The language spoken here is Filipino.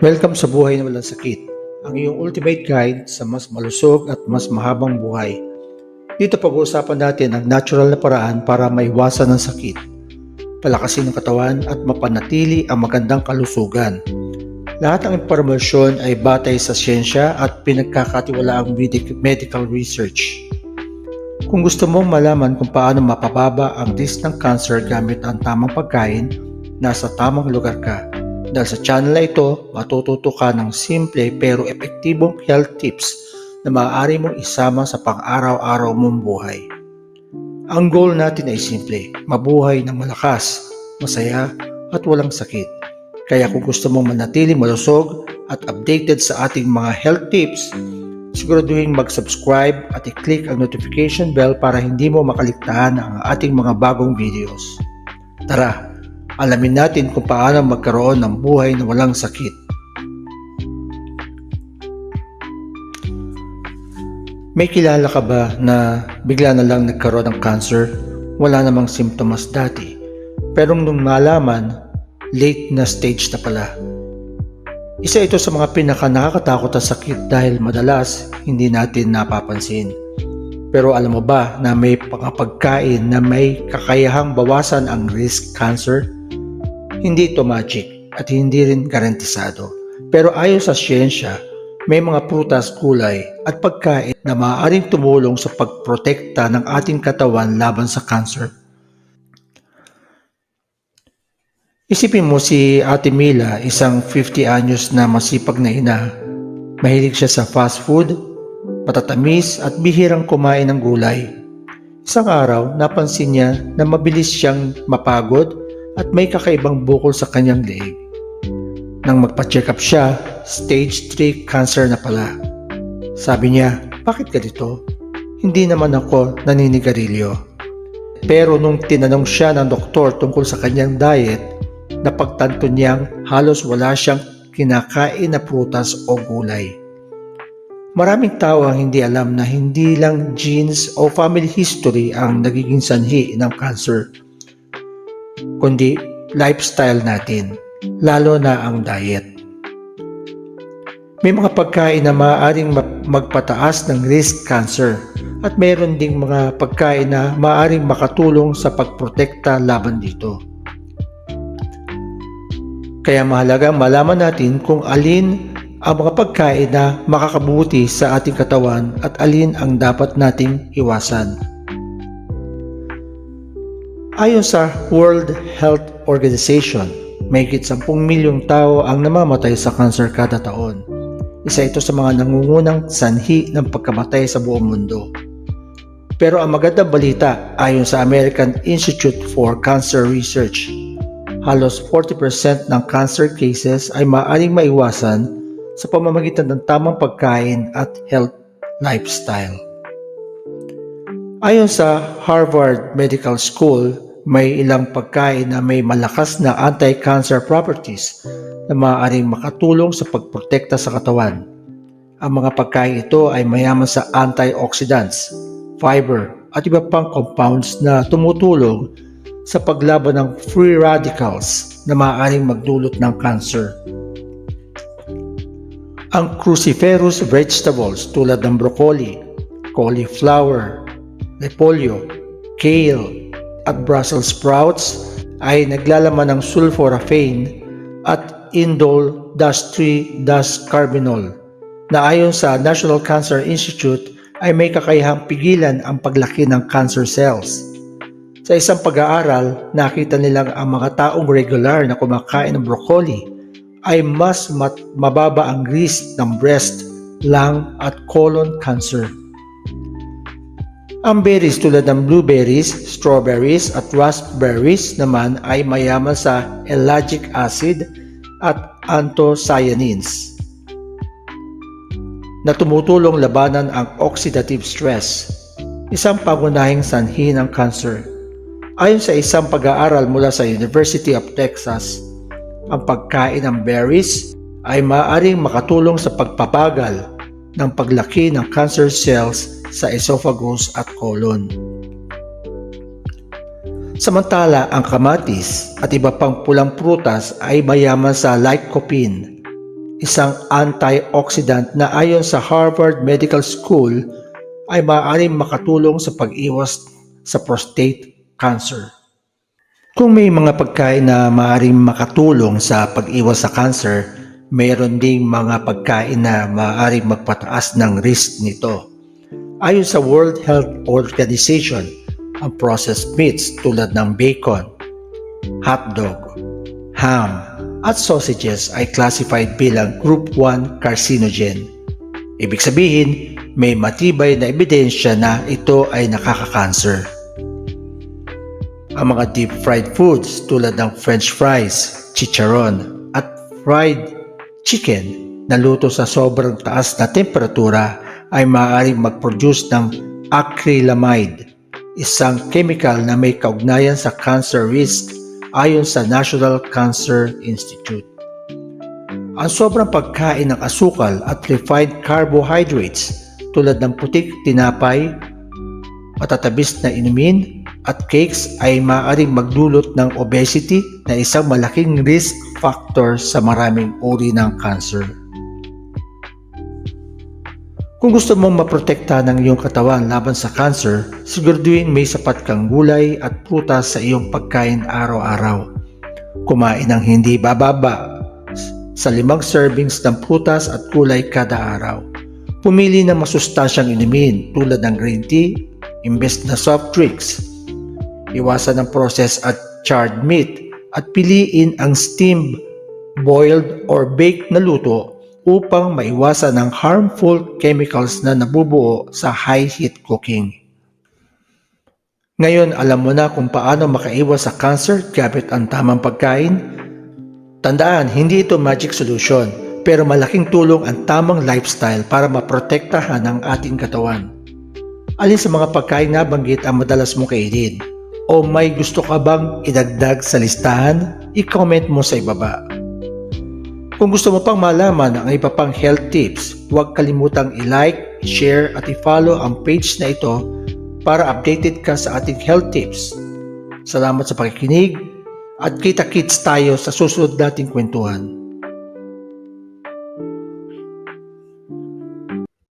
Welcome sa Buhay na Walang Sakit, ang iyong ultimate guide sa mas malusog at mas mahabang buhay. Dito pag-uusapan natin ang natural na paraan para maiwasan ng sakit, palakasin ng katawan at mapanatili ang magandang kalusugan. Lahat ng impormasyon ay batay sa siyensya at pinagkakatiwalaang medic- medical research. Kung gusto mong malaman kung paano mapababa ang risk ng cancer gamit ang tamang pagkain, nasa tamang lugar ka. Dahil sa channel na ito, matututo ka ng simple pero epektibong health tips na maaari mong isama sa pang-araw-araw mong buhay. Ang goal natin ay simple, mabuhay ng malakas, masaya at walang sakit. Kaya kung gusto mong manatili malusog at updated sa ating mga health tips, siguraduhin mag-subscribe at i-click ang notification bell para hindi mo makaligtaan ang ating mga bagong videos. Tara, alamin natin kung paano magkaroon ng buhay na walang sakit. May kilala ka ba na bigla na lang nagkaroon ng cancer? Wala namang simptomas dati. Pero nung malaman, late na stage na pala. Isa ito sa mga pinaka nakakatakot na sakit dahil madalas hindi natin napapansin. Pero alam mo ba na may pagkain na may kakayahang bawasan ang risk cancer? Hindi ito magic at hindi rin garantisado. Pero ayon sa siyensya, may mga prutas, gulay at pagkain na maaaring tumulong sa pagprotekta ng ating katawan laban sa cancer. Isipin mo si Ate Mila, isang 50 anyos na masipag na ina. Mahilig siya sa fast food, patatamis at bihirang kumain ng gulay. Isang araw, napansin niya na mabilis siyang mapagod at may kakaibang bukol sa kanyang leeg. Nang magpa-check up siya, stage 3 cancer na pala. Sabi niya, bakit ganito? Hindi naman ako naninigarilyo. Pero nung tinanong siya ng doktor tungkol sa kanyang diet, napagtanto niyang halos wala siyang kinakain na prutas o gulay. Maraming tao ang hindi alam na hindi lang genes o family history ang nagiging sanhi ng cancer, kundi lifestyle natin, lalo na ang diet. May mga pagkain na maaaring magpataas ng risk cancer at mayroon ding mga pagkain na maaaring makatulong sa pagprotekta laban dito. Kaya mahalagang malaman natin kung alin ang mga pagkain na makakabuti sa ating katawan at alin ang dapat nating iwasan. Ayon sa World Health Organization, may 10 milyong tao ang namamatay sa cancer kada taon. Isa ito sa mga nangungunang sanhi ng pagkamatay sa buong mundo. Pero ang magandang balita ayon sa American Institute for Cancer Research, halos 40% ng cancer cases ay maaaring maiwasan sa pamamagitan ng tamang pagkain at health lifestyle. Ayon sa Harvard Medical School, may ilang pagkain na may malakas na anti-cancer properties na maaaring makatulong sa pagprotekta sa katawan. Ang mga pagkain ito ay mayaman sa antioxidants, fiber, at iba pang compounds na tumutulong sa paglaban ng free radicals na maaaring magdulot ng cancer. Ang cruciferous vegetables tulad ng broccoli, cauliflower, repolyo, kale, at Brussels sprouts ay naglalaman ng sulforaphane at indole 3 carbinol na ayon sa National Cancer Institute ay may kakayahang pigilan ang paglaki ng cancer cells. Sa isang pag-aaral, nakita nilang ang mga taong regular na kumakain ng broccoli ay mas mat- mababa ang risk ng breast, lung at colon cancer. Ang berries tulad ng blueberries, strawberries at raspberries naman ay mayaman sa ellagic acid at anthocyanins na tumutulong labanan ang oxidative stress, isang pangunahing sanhi ng cancer. Ayon sa isang pag-aaral mula sa University of Texas, ang pagkain ng berries ay maaaring makatulong sa pagpapagal ng paglaki ng cancer cells sa esophagus at colon. Samantala, ang kamatis at iba pang pulang prutas ay mayaman sa lycopene, isang antioxidant na ayon sa Harvard Medical School ay maaaring makatulong sa pag-iwas sa prostate cancer. Kung may mga pagkain na maaaring makatulong sa pag-iwas sa cancer, mayroon ding mga pagkain na maaaring magpataas ng risk nito. Ayon sa World Health Organization, ang processed meats tulad ng bacon, hotdog, ham, at sausages ay classified bilang Group 1 carcinogen. Ibig sabihin, may matibay na ebidensya na ito ay nakaka-cancer. Ang mga deep fried foods tulad ng french fries, chicharon, at fried chicken na luto sa sobrang taas na temperatura ay maaaring mag-produce ng acrylamide, isang chemical na may kaugnayan sa cancer risk ayon sa National Cancer Institute. Ang sobrang pagkain ng asukal at refined carbohydrates tulad ng putik tinapay, matatabis na inumin at cakes ay maaaring magdulot ng obesity na isang malaking risk factor sa maraming uri ng cancer. Kung gusto mong maprotekta ng iyong katawan laban sa cancer, siguraduhin may sapat kang gulay at prutas sa iyong pagkain araw-araw. Kumain ng hindi bababa sa limang servings ng prutas at gulay kada araw. Pumili ng masustansyang inumin tulad ng green tea, imbes na soft drinks. Iwasan ang processed at charred meat at piliin ang steamed, boiled, or baked na luto upang maiwasan ang harmful chemicals na nabubuo sa high heat cooking. Ngayon alam mo na kung paano makaiwas sa cancer gamit ang tamang pagkain? Tandaan, hindi ito magic solution pero malaking tulong ang tamang lifestyle para maprotektahan ang ating katawan. Alin sa mga pagkain na banggit ang madalas mong kainin? O may gusto ka bang idagdag sa listahan? I-comment mo sa ibaba. Kung gusto mo pang malaman ang iba pang health tips, huwag kalimutang i-like, i-share at i-follow ang page na ito para updated ka sa ating health tips. Salamat sa pakikinig at kita-kits tayo sa susunod nating kwentuhan.